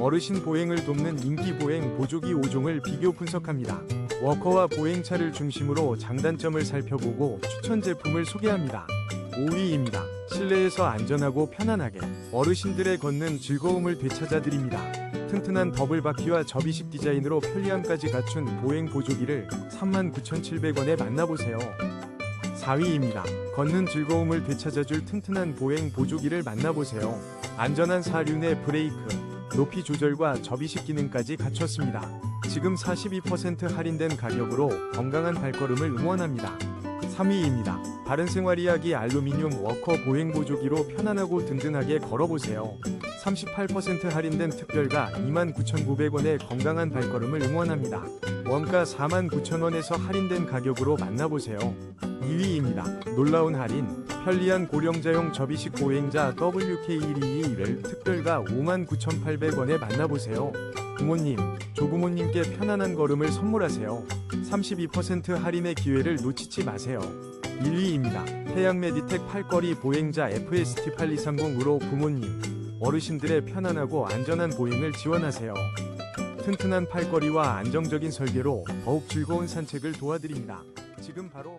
어르신 보행을 돕는 인기 보행 보조기 5종을 비교 분석합니다. 워커와 보행차를 중심으로 장단점을 살펴보고 추천 제품을 소개합니다. 5위입니다. 실내에서 안전하고 편안하게 어르신들의 걷는 즐거움을 되찾아드립니다. 튼튼한 더블 바퀴와 접이식 디자인으로 편리함까지 갖춘 보행 보조기를 39,700원에 만나보세요. 4위입니다. 걷는 즐거움을 되찾아줄 튼튼한 보행 보조기를 만나보세요. 안전한 사륜의 브레이크, 높이 조절과 접이식 기능까지 갖췄습니다. 지금 42% 할인된 가격으로 건강한 발걸음을 응원합니다. 3위입니다. 바른생활 이야기 알루미늄 워커 보행 보조기로 편안하고 든든하게 걸어보세요. 38% 할인된 특별가 29,900원의 건강한 발걸음을 응원합니다. 원가 49,000원에서 할인된 가격으로 만나보세요. 2위입니다. 놀라운 할인, 편리한 고령자용 접이식 보행자 WK122를 특별가 59,800원에 만나보세요. 부모님, 조부모님께 편안한 걸음을 선물하세요. 32% 할인의 기회를 놓치지 마세요. 1위입니다. 태양 메디텍 팔걸이 보행자 FST8230으로 부모님, 어르신들의 편안하고 안전한 보행을 지원하세요. 튼튼한 팔걸이와 안정적인 설계로 더욱 즐거운 산책을 도와드립니다. 지금 바로